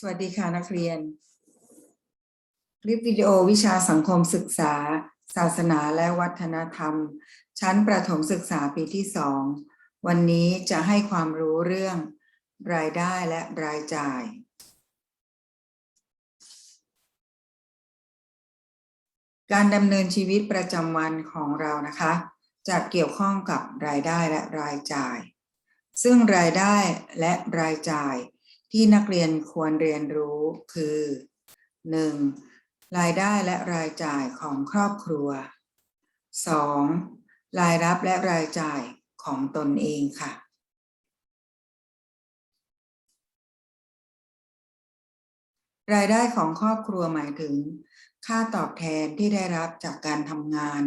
สวัสดีค่ะนักเรียน คลิปวิดีโอวิชาสังคมศึกษา ศาสนาและวัฒนธรรม ชั้นประถมศึกษาปีที่สองวันนี้จะให้ความรู้เรื่อง รายได้และรายจ่าย การดำเนินชีวิตประจำวันของเรานะคะ จะเกี่ยวข้องกับรายได้และรายจ่าย ซึ่งรายได้และรายจ่าย ที่นักเรียนควรเรียนรู้คือ 1. รายได้และรายจ่ายของครอบครัว 2. รายรับและรายจ่ายของตนเองค่ะ รายได้ของครอบครัวหมายถึง ค่าตอบแทนที่ได้รับจากการทำงาน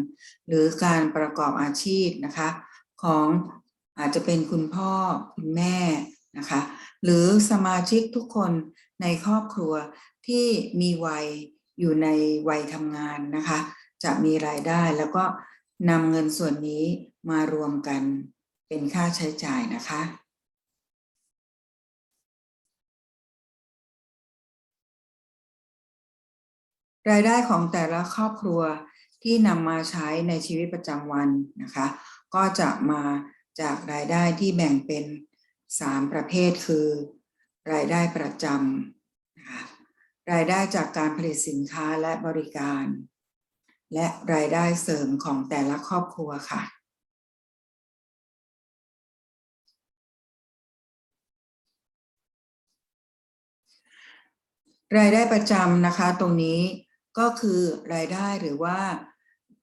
หรือการประกอบอาชีพนะคะ ของอาจจะเป็นคุณพ่อ คุณแม่ นะคะ หรือสมาชิกทุกคนในครอบครัวที่มีวัยอยู่ในวัยทำงานนะคะ จะมีรายได้แล้วก็นำเงินส่วนนี้มารวมกันเป็นค่าใช้จ่ายนะคะ รายได้ของแต่ละครอบครัวที่นำมาใช้ในชีวิตประจำวันนะคะ ก็จะมาจากรายได้ที่แบ่งเป็น 3ประเภทคือ รายได้ประจำนะคะรายได้จากการผลิตสินค้าและบริการ และรายได้เสริมของแต่ละครอบครัวค่ะ รายได้ประจำนะคะตรงนี้ก็คือรายได้หรือว่า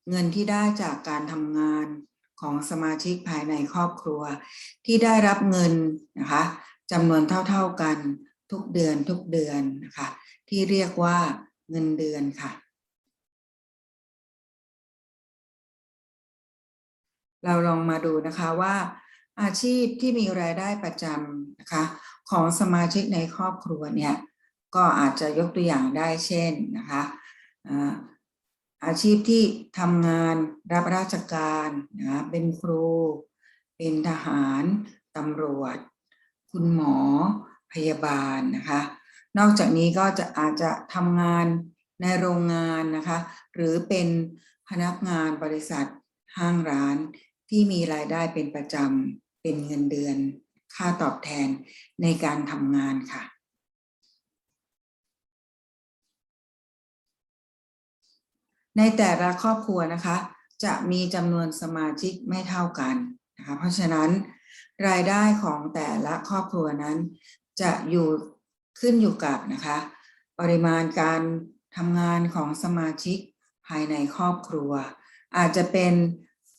เงินที่ได้จากการทำงาน ของสมาชิกภายในครอบครัว ที่ได้รับเงินนะคะจำนวนเท่าๆกันทุกเดือนทุกเดือนนะคะที่เรียกว่าเงินเดือนค่ะ เราลองมาดูนะคะว่าอาชีพที่มีรายได้ประจำนะคะของสมาชิกในครอบครัวเนี่ยก็อาจจะยกตัวอย่างได้เช่นนะคะ อาอาชีพที่ทำงานรับราชการนะเป็นครู เป็นทหารตำรวจ คุณหมอพยาบาลนะคะ นอกจากนี้ก็จะอาจจะทำงานในโรงงานนะคะ หรือเป็นพนักงานบริษัทห้างร้านที่มีรายได้เป็นประจำเป็นเงินเดือน ค่าตอบแทนในการทำงานค่ะ ในแต่ละครอบครัวนะคะ จะมีจำนวนสมาชิกไม่เท่ากันนะคะเพราะฉะนั้นรายได้ของแต่ละครอบครัวนั้น จะอยู่ขึ้นอยู่กับนะคะ ปริมาณการทำงานของสมาชิกภายในครอบครัว อาจจะเป็น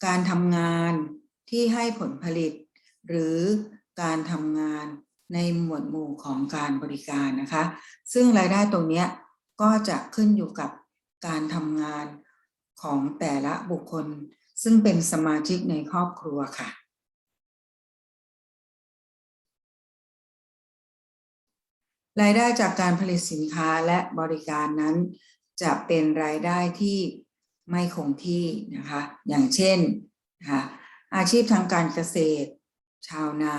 การทำงานที่ให้ผลผลิต หรือการทำงานในหมวดหมู่ของการบริการนะคะ ซึ่งรายได้ตรงนี้ก็จะขึ้นอยู่กับ การทำงานของแต่ละบุคคล ซึ่งเป็นสมาชิกในครอบครัวค่ะ รายได้จากการผลิตสินค้าและบริการนั้น จะเป็นรายได้ที่ไม่คงที่นะคะ อย่างเช่นนะคะอาชีพทางการเกษตร ชาวนา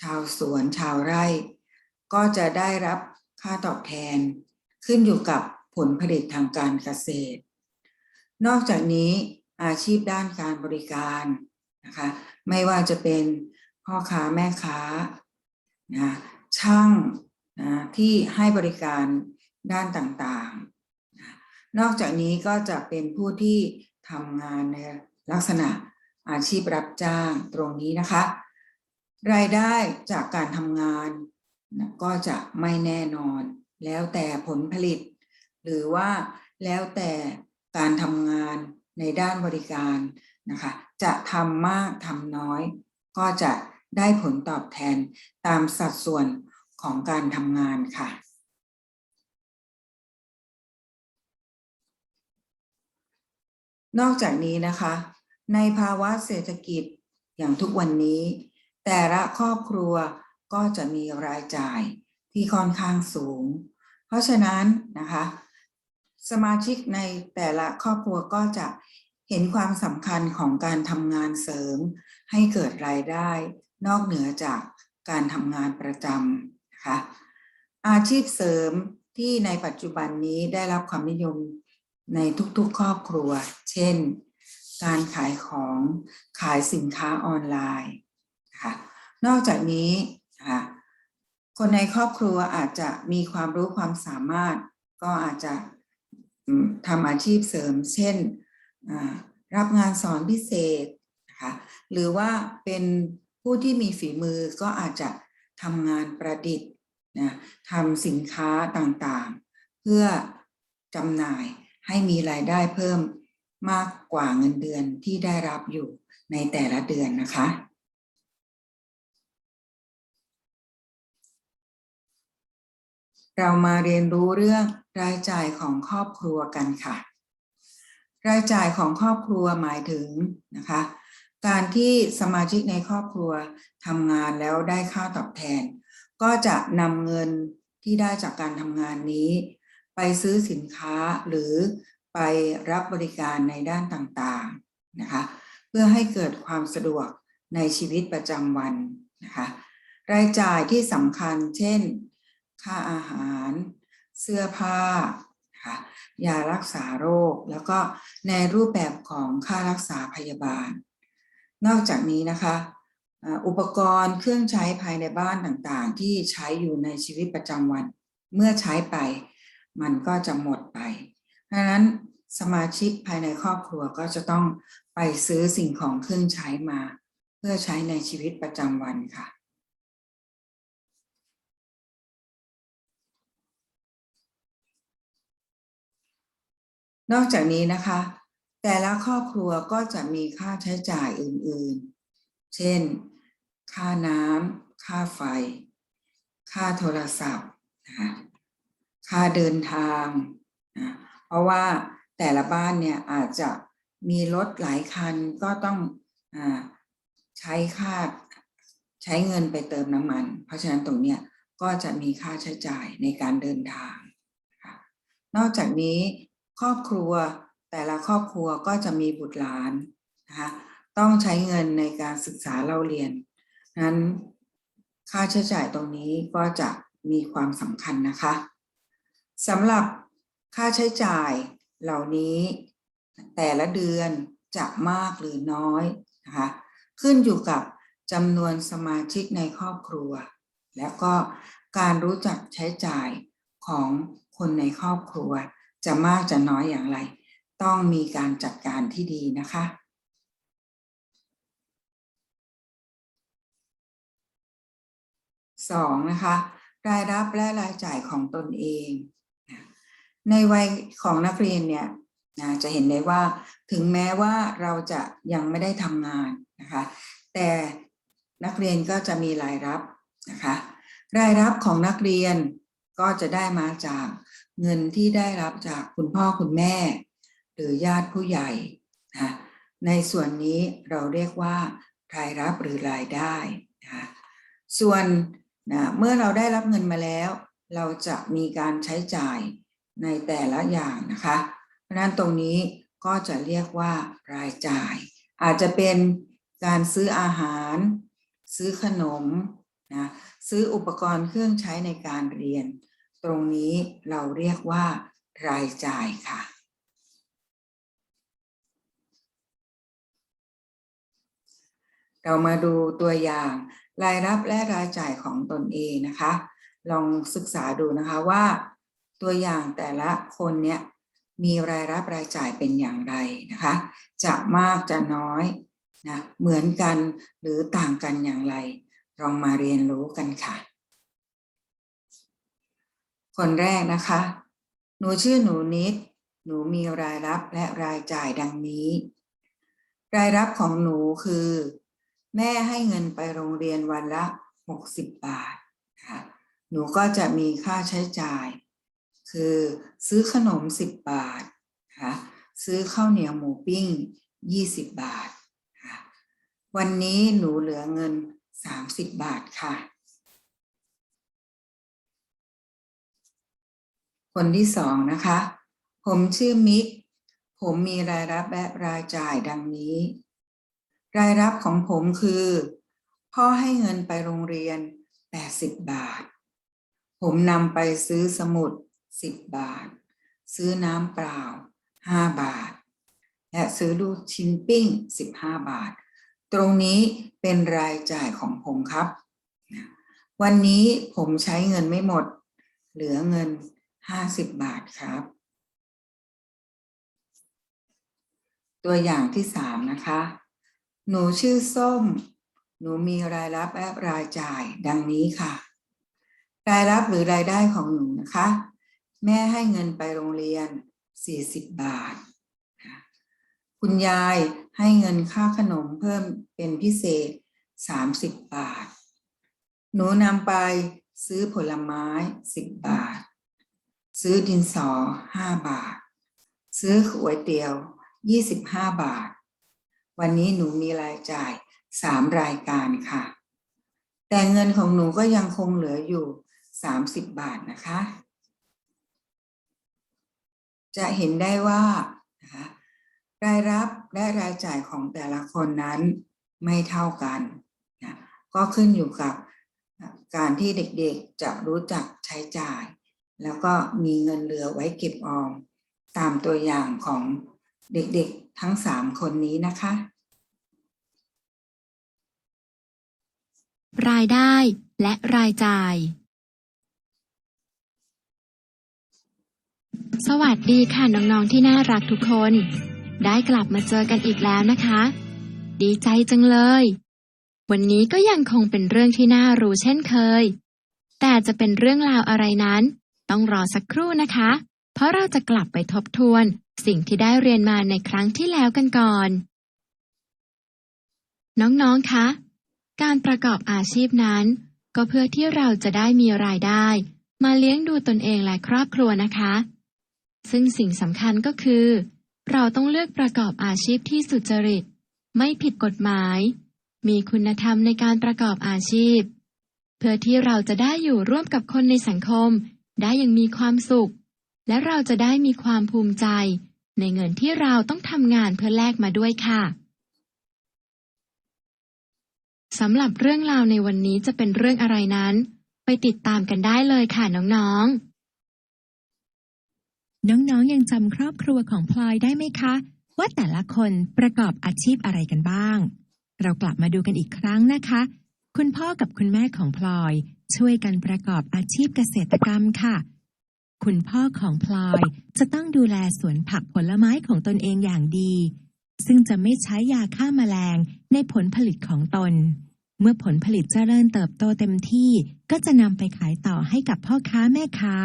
ชาวสวน ชาวไร่ ก็จะได้รับค่าตอบแทน ขึ้นอยู่กับ ผลผลิตทางการเกษตร นอกจากนี้อาชีพด้านการบริการนะคะไม่ว่าจะเป็นพ่อค้าแม่ค้านะช่างนะที่ให้บริการด้านต่างๆ นอกจากนี้ก็จะเป็นผู้ที่ทำงานในลักษณะอาชีพรับจ้างตรงนี้นะคะ รายได้จากการทำงานนะก็จะไม่แน่นอน แล้วแต่ผลผลิต หรือว่าแล้วแต่การทำงานในด้านบริการนะคะ จะทำมากทำน้อย ก็จะได้ผลตอบแทนตามสัดส่วนของการทำงานค่ะ นอกจากนี้นะคะ ในภาวะเศรษฐกิจอย่างทุกวันนี้ แต่ละครอบครัวก็จะมีรายจ่ายที่ค่อนข้างสูง เพราะฉะนั้นนะคะ สมาชิกในแต่ละครอบครัวก็จะเห็นความสำคัญของการทำงานเสริม ให้เกิดรายได้ นอกเหนือจากการทำงานประจำนะคะอาชีพเสริมที่ในปัจจุบันนี้ได้รับความนิยมในทุกๆ ครอบครัว เช่น การขายของขายสินค้าออนไลน์ค่ะนอกจากนี้ค่ะคนในครอบครัวอาจจะมีความรู้ความสามารถ ก็อาจจะ ทำอาชีพเสริม เช่นรับงานสอนพิเศษนะคะหรือว่าเป็นผู้ที่มีฝีมือก็อาจจะทำงานประดิษฐ์นะทำสินค้าต่างๆ เพื่อจำหน่ายให้มีรายได้เพิ่มมากกว่าเงินเดือนที่ได้รับอยู่ในแต่ละเดือนนะคะ เรามาเรียนรู้เรื่องรายจ่ายของครอบครัวกันค่ะ รายจ่ายของครอบครัวหมายถึงนะคะ การที่สมาชิกในครอบครัวทำงานแล้วได้ค่าตอบแทน ก็จะนำเงินที่ได้จากการทำงานนี้ ไปซื้อสินค้าหรือไปรับบริการในด้านต่างๆนะคะ เพื่อให้เกิดความสะดวกในชีวิตประจำวันนะคะ รายจ่ายที่สำคัญเช่น ค่าอาหาร เสื้อผ้าค่ะยารักษาโรค แล้วก็ในรูปแบบของค่ารักษาพยาบาล นอกจากนี้นะคะอุปกรณ์เครื่องใช้ภายในบ้านต่างๆ ที่ใช้อยู่ในชีวิตประจำวัน เมื่อใช้ไป มันก็จะหมดไปดังนั้นสมาชิกภายในครอบครัวก็จะต้องไปซื้อสิ่งของเครื่องใช้มา เพื่อใช้ในชีวิตประจำวันค่ะ นอกจากนี้นะคะ แต่ละครอบครัวก็จะมีค่าใช้จ่ายอื่นๆ เช่น ค่าน้ำค่าไฟ ค่าโทรศัพท์นะคะค่าเดินทางนะเพราะว่าแต่ละบ้านเนี่ยอาจจะมีรถหลายคันก็ต้องอใช้ค่าใช้เงินไปเติมน้ำมัน เพราะฉะนั้นตรงเนี้ยก็จะมีค่าใช้จ่ายในการเดินทาง นอกจากนี้ ครอบครัวแต่ละครอบครัวก็จะมีบุตรหลานนะคะต้องใช้เงินในการศึกษาเล่าเรียนนั้นค่าใช้จ่ายตรงนี้ก็จะมีความสำคัญนะคะสำหรับค่าใช้จ่ายเหล่านี้ แต่ละเดือนจะมากหรือน้อยนะคะขึ้นอยู่กับจำนวนสมาชิกในครอบครัว แล้วก็การรู้จักใช้จ่ายของคนในครอบครัว จะมากจะน้อยอย่างไร ต้องมีการจัดการที่ดีนะคะสองนะคะ รายรับและรายจ่ายของตนเอง ในวัยของนักเรียนเนี่ยจะเห็นได้ว่าถึงแม้ว่าเราจะยังไม่ได้ทำงานนะคะ แต่นักเรียนก็จะมีรายรับนะคะ รายรับของนักเรียนก็จะได้มาจาก เงินที่ได้รับจากคุณพ่อคุณแม่ หรือญาติผู้ใหญ่นะในส่วนนี้เราเรียกว่ารายรับหรือรายได้นะคะส่วนนะเมื่อเราได้รับเงินมาแล้ว เราจะมีการใช้จ่ายในแต่ละอย่างนะคะเพราะนั้นตรงนี้ก็จะเรียกว่ารายจ่าย อาจจะเป็นการซื้ออาหาร ซื้อขนมนะซื้ออุปกรณ์เครื่องใช้ในการเรียน ตรงนี้เราเรียกว่า รายจ่ายค่ะ เรามาดูตัวอย่าง รายรับและรายจ่ายของตนเองนะคะ ลองศึกษาดูนะคะว่า ตัวอย่างแต่ละคนเนี่ยมีรายรับรายจ่ายเป็นอย่างไรนะคะ จะมากจะน้อยนะเหมือนกันหรือต่างกันอย่างไรลองมาเรียนรู้กันค่ะ คนแรกนะคะ หนูชื่อหนูนิด หนูมีรายรับและรายจ่ายดังนี้ รายรับของหนูคือ แม่ให้เงินไปโรงเรียนวันละ 60 บาทนะคะหนูก็จะมีค่าใช้จ่าย คือซื้อขนม 10 บาทนะคะซื้อข้าวเหนียวหมูปิ้ง 20 บาทค่ะวันนี้หนูเหลือเงิน 30 บาทค่ะ คนที่สองนะคะ ผมชื่อมิก ผมมีรายรับและรายจ่ายดังนี้ รายรับของผมคือ พ่อให้เงินไปโรงเรียน 80 บาท ผมนำไปซื้อสมุดสิบบาท ซื้อน้ำเปล่าห้าบาท และซื้อลูกชิ้นปิ้งสิบห้าบาท ตรงนี้เป็นรายจ่ายของผมครับ วันนี้ผมใช้เงินไม่หมด เหลือเงิน ห้าสิบบาทครับ ตัวอย่างที่สามนะคะ หนูชื่อส้ม หนูมีรายรับและรายจ่ายดังนี้ค่ะ รายรับหรือรายได้ของหนูนะคะ แม่ให้เงินไปโรงเรียน 40 บาท คุณยายให้เงินค่าขนมเพิ่มเป็นพิเศษ 30 บาท หนูนำไปซื้อผลไม้ 10 บาท ซื้อดินสอ5บาท ซื้อก๋วยเตี๋ยว25บาท วันนี้หนูมีรายจ่าย3รายการค่ะ แต่เงินของหนูก็ยังคงเหลืออยู่30บาทนะคะ จะเห็นได้ว่านะคะรายรับและรายจ่ายของแต่ละคนนั้นไม่เท่ากันนะก็ขึ้นอยู่กับการที่เด็กๆจะรู้จักใช้จ่าย แล้วก็มีเงินเหลือไว้เก็บออม ตามตัวอย่างของเด็กๆทั้ง3คนนี้นะคะ รายได้และรายจ่าย สวัสดีค่ะน้องๆที่น่ารักทุกคน ได้กลับมาเจอกันอีกแล้วนะคะ ดีใจจังเลย วันนี้ก็ยังคงเป็นเรื่องที่น่ารู้เช่นเคย แต่จะเป็นเรื่องราวอะไรนั้น ต้องรอสักครู่นะคะ เพราะเราจะกลับไปทบทวน สิ่งที่ได้เรียนมาในครั้งที่แล้วกันก่อน น้องๆ คะ การประกอบอาชีพนั้น ก็เพื่อที่เราจะได้มีรายได้ มาเลี้ยงดูตนเองและครอบครัวนะคะ ซึ่งสิ่งสำคัญก็คือ เราต้องเลือกประกอบอาชีพที่สุจริต ไม่ผิดกฎหมาย มีคุณธรรมในการประกอบอาชีพ เพื่อที่เราจะได้อยู่ร่วมกับคนในสังคม ได้อย่างมีความสุข และเราจะได้มีความภูมิใจ ในเงินที่เราต้องทำงานเพื่อแลกมาด้วยค่ะสำหรับเรื่องราวในวันนี้จะเป็นเรื่องอะไรนั้น ไปติดตามกันได้เลยค่ะน้องๆ น้องๆยังจำครอบครัวของพลอยได้ไหมคะ ว่าแต่ละคนประกอบอาชีพอะไรกันบ้าง เรากลับมาดูกันอีกครั้งนะคะ คุณพ่อกับคุณแม่ของพลอย ช่วยกันประกอบอาชีพเกษตรกรรมค่ะ คุณพ่อของพลอยจะต้องดูแลสวนผักผลไม้ของตนเองอย่างดี ซึ่งจะไม่ใช้ยาฆ่าแมลงในผลผลิตของตน เมื่อผลผลิตเจริญเติบโตเต็มที่ก็จะนำไปขายต่อให้กับพ่อค้าแม่ค้า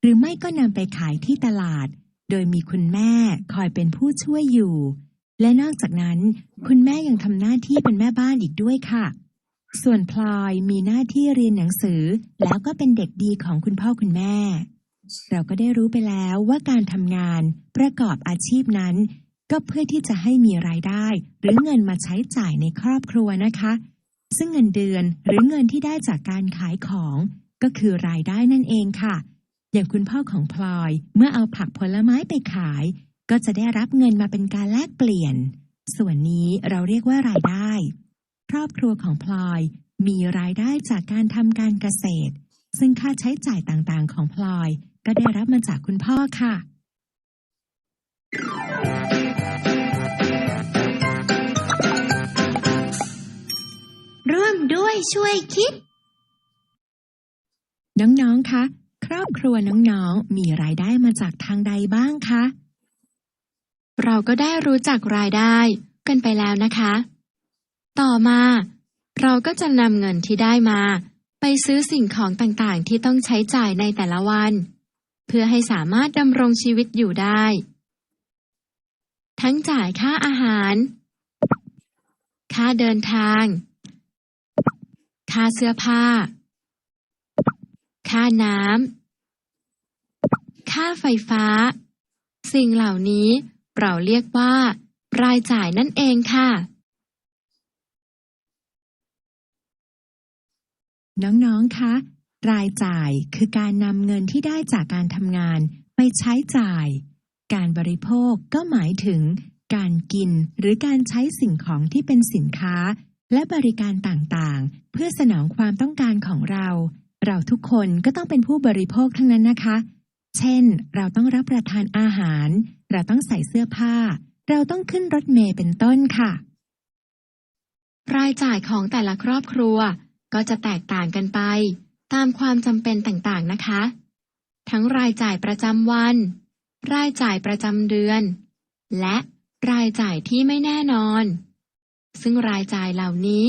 หรือไม่ก็นำไปขายที่ตลาด โดยมีคุณแม่คอยเป็นผู้ช่วยอยู่ และนอกจากนั้น คุณแม่ยังทำหน้าที่เป็นแม่บ้านอีกด้วยค่ะ ส่วนพลอยมีหน้าที่เรียนหนังสือ แล้วก็เป็นเด็กดีของคุณพ่อคุณแม่ เราก็ได้รู้ไปแล้วว่าการทำงานประกอบอาชีพนั้น ก็เพื่อที่จะให้มีรายได้ หรือเงินมาใช้จ่ายในครอบครัวนะคะ ซึ่งเงินเดือนหรือเงินที่ได้จากการขายของ ก็คือรายได้นั่นเองค่ะ อย่างคุณพ่อของพลอยเมื่อเอาผักผลไม้ไปขาย ก็จะได้รับเงินมาเป็นการแลกเปลี่ยน ส่วนนี้เราเรียกว่ารายได้ ครอบครัวของพลอย มีรายได้จากการทำการเกษตร ซึ่งค่าใช้จ่ายต่างๆ ของพลอย ก็ได้รับมาจากคุณพ่อค่ะ ร่วมด้วยช่วยคิด น้องๆ คะ ครอบครัวน้องๆ มีรายได้มาจากทางใดบ้างคะ เราก็ได้รู้จักรายได้กันไปแล้วนะคะ ต่อมา เราก็จะนำเงินที่ได้มา ไปซื้อสิ่งของต่างๆ ที่ต้องใช้จ่ายในแต่ละวัน เพื่อให้สามารถดำรงชีวิตอยู่ได้ ทั้งจ่ายค่าอาหาร ค่าเดินทาง ค่าเสื้อผ้า ค่าน้ำค่าไฟฟ้า สิ่งเหล่านี้เราเรียกว่า รายจ่ายนั่นเองค่ะ น้องๆ คะ รายจ่ายคือการนำเงินที่ได้จากการทำงานไปใช้จ่าย การบริโภคก็หมายถึง การกินหรือการใช้สิ่งของที่เป็นสินค้า และบริการต่างๆ เพื่อสนองความต้องการของเรา เราทุกคนก็ต้องเป็นผู้บริโภคทั้งนั้นนะคะ เช่น เราต้องรับประทานอาหาร เราต้องใส่เสื้อผ้า เราต้องขึ้นรถเมล์เป็นต้นค่ะ รายจ่ายของแต่ละครอบครัว ก็จะแตกต่างกันไป ตามความจำเป็นต่างๆนะคะ ทั้งรายจ่ายประจำวัน รายจ่ายประจำเดือน และรายจ่ายที่ไม่แน่นอน ซึ่งรายจ่ายเหล่านี้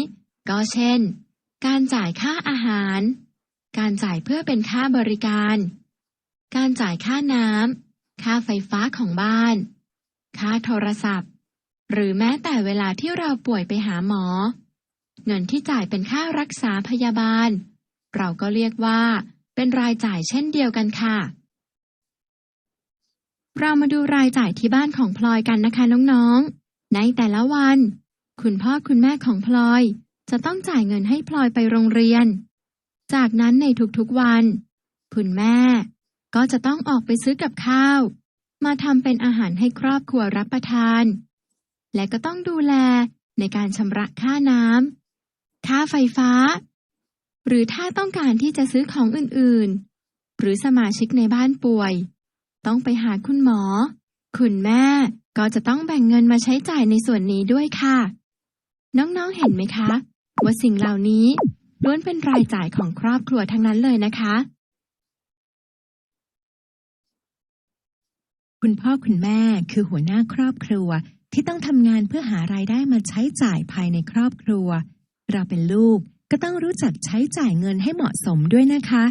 ก็เช่น การจ่ายค่าอาหาร การจ่ายเพื่อเป็นค่าบริการ การจ่ายค่าน้ำค่าไฟฟ้าของบ้าน ค่าโทรศัพท์ หรือแม้แต่เวลาที่เราป่วยไปหาหมอ เงินที่จ่ายเป็นค่ารักษาพยาบาล เราก็เรียกว่า เป็นรายจ่ายเช่นเดียวกันค่ะ เรามาดูรายจ่ายที่บ้านของพลอยกันนะคะน้องๆ ในแต่ละวัน คุณพ่อคุณแม่ของพลอย จะต้องจ่ายเงินให้พลอยไปโรงเรียน จากนั้นในทุกๆวัน คุณแม่ ก็จะต้องออกไปซื้อกับข้าว มาทำเป็นอาหารให้ครอบครัวรับประทาน และก็ต้องดูแลในการชำระค่าน้ำ ค่าไฟฟ้า หรือถ้าต้องการที่จะซื้อของอื่นๆ หรือสมาชิกในบ้านป่วย ต้องไปหาคุณหมอ คุณแม่ก็จะต้องแบ่งเงินมาใช้จ่ายในส่วนนี้ด้วยค่ะ น้องๆเห็นไหมคะ ว่าสิ่งเหล่านี้ล้วนเป็นรายจ่ายของครอบครัวทั้งนั้นเลยนะคะ คุณพ่อคุณแม่คือหัวหน้าครอบครัวที่ต้องทำงานเพื่อหารายได้มาใช้จ่ายภายในครอบครัว เราเป็นลูกก็ต้องรู้จักใช้จ่ายเงินให้เหมาะสมด้วยนะคะ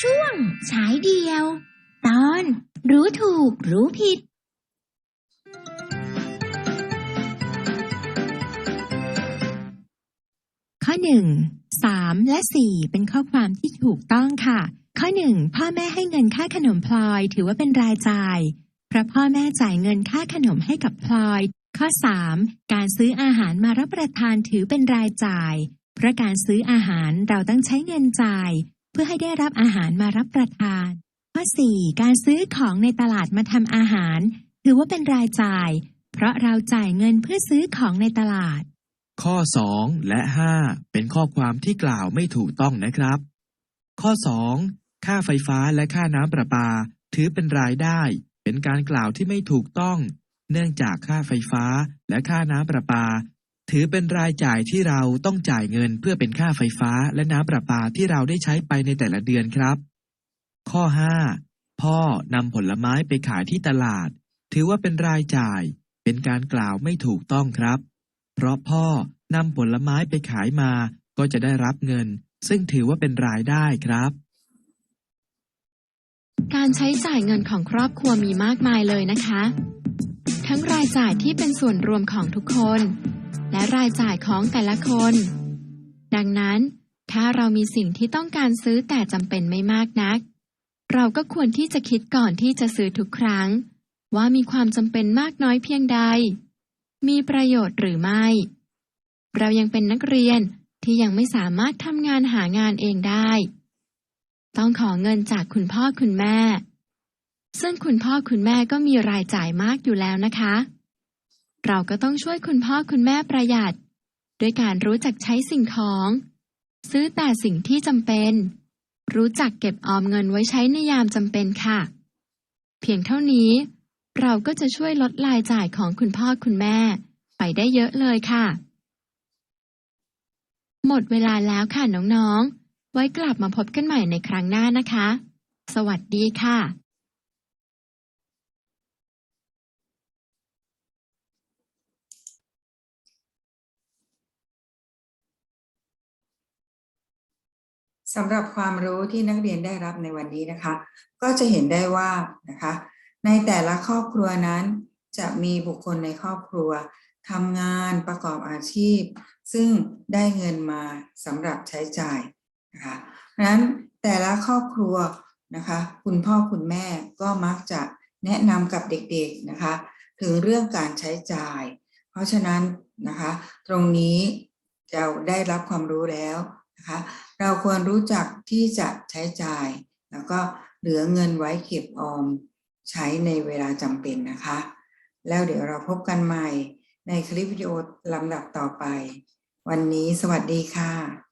ช่วงฉายเดียว ตอน รู้ถูกรู้ผิด ข้อหนึ่ง สามและสี่เป็นข้อความที่ถูกต้องค่ะ ข้อหนึ่งพ่อแม่ให้เงินค่าขนมพลอยถือว่าเป็นรายจ่าย เพราะพ่อแม่จ่ายเงินค่าขนมให้กับพลอย ข้อสามการซื้ออาหารมารับประทานถือเป็นรายจ่าย เพราะการซื้ออาหารเราต้องใช้เงินจ่าย เพื่อให้ได้รับอาหารมารับประทาน ข้อสี่การซื้อของในตลาดมาทำอาหาร ถือว่าเป็นรายจ่าย เพราะเราจ่ายเงินเพื่อซื้อของในตลาด ข้อ 2 และ 5 เป็นข้อความที่กล่าวไม่ถูกต้องนะครับ ข้อ 2 ค่าไฟฟ้าและค่าน้ำประปา ถือเป็นรายได้ เป็นการกล่าวที่ไม่ถูกต้อง เนื่องจากค่าไฟฟ้าและค่าน้ำประปา ถือเป็นรายจ่ายที่เราต้องจ่ายเงินเพื่อเป็นค่าไฟฟ้าและน้ำประปาที่เราได้ใช้ไปในแต่ละเดือนครับ ข้อ 5 พ่อนำผลไม้ไปขายที่ตลาด ถือว่าเป็นรายจ่าย เป็นการกล่าวไม่ถูกต้องครับ เพราะพ่อนำผลไม้ไปขายมาก็จะได้รับเงิน ซึ่งถือว่าเป็นรายได้ครับ การใช้จ่ายเงินของครอบครัวมีมากมายเลยนะคะ ทั้งรายจ่ายที่เป็นส่วนรวมของทุกคน และรายจ่ายของแต่ละคน ดังนั้น ถ้าเรามีสิ่งที่ต้องการซื้อแต่จำเป็นไม่มากนัก เราก็ควรที่จะคิดก่อนที่จะซื้อทุกครั้ง ว่ามีความจำเป็นมากน้อยเพียงใด มีประโยชน์หรือไม่ เรายังเป็นนักเรียนที่ยังไม่สามารถทำงานหางานเองได้ ต้องขอเงินจากคุณพ่อคุณแม่ ซึ่งคุณพ่อคุณแม่ก็มีรายจ่ายมากอยู่แล้วนะคะ เราก็ต้องช่วยคุณพ่อคุณแม่ประหยัด ด้วยการรู้จักใช้สิ่งของ ซื้อแต่สิ่งที่จำเป็น รู้จักเก็บออมเงินไว้ใช้ในยามจำเป็นค่ะ เพียงเท่านี้ เราก็จะช่วยลดรายจ่ายของคุณพ่อคุณแม่ ไปได้เยอะเลยค่ะ หมดเวลาแล้วค่ะน้องๆ ไว้กลับมาพบกันใหม่ในครั้งหน้านะคะ สวัสดีค่ะสำหรับความรู้ที่นักเรียนได้รับในวันนี้นะคะ ก็จะเห็นได้ว่านะคะ ในแต่ละครอบครัวนั้น จะมีบุคคลในครอบครัวทำงานประกอบอาชีพ ซึ่งได้เงินมาสำหรับใช้จ่ายนะคะเพราะฉะนั้นแต่ละครอบครัวนะคะคุณพ่อคุณแม่ก็มักจะแนะนำกับเด็กๆนะคะถึงเรื่องการใช้จ่าย เพราะฉะนั้นนะคะตรงนี้เราได้รับความรู้แล้วนะคะเราควรรู้จักที่จะใช้จ่าย แล้วก็เหลือเงินไว้เก็บออม ใช้ในเวลาจำเป็นนะคะ แล้วเดี๋ยวเราพบกันใหม่ในคลิปวิดีโอลำดับต่อไป วันนี้สวัสดีค่ะ